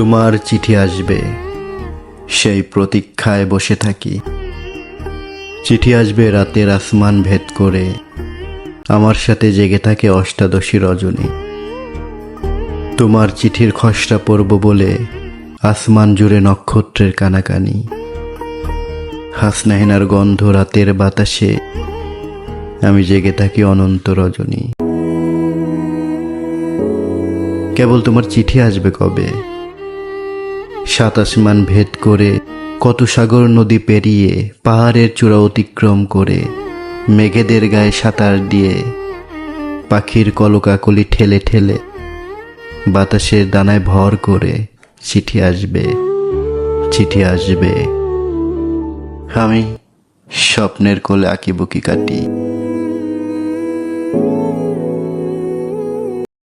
তোমার চিঠি আসবে। সেই প্রতীক্ষায় বসে থাকি। চিঠি আসবে রাতের আসমান ভেদ করে। আমার সাথে জেগে থাকে অষ্টাদশী রজনী। তোমার চিঠির খসড়া পড়ব বলে আসমান জুড়ে নক্ষত্রের কানাকানি। হাসনাহিনার গন্ধ রাতের বাতাসে আমি জেগে থাকি অনন্ত রজনী। কেবল তোমার চিঠি আসবে কবে? সাত আসমান ভেদ করে কত সাগর নদী পেরিয়ে পাহাড়ের চূড়া অতিক্রম করে মেঘেদের গায়ে সাঁতার দিয়ে পাখির কলকাকলি ঠেলে ঠেলে বাতাসের দানায় ভর করে চিঠি আসবে চিঠি আসবে। আমি স্বপ্নের কোলে আঁকিবুকি কাটি।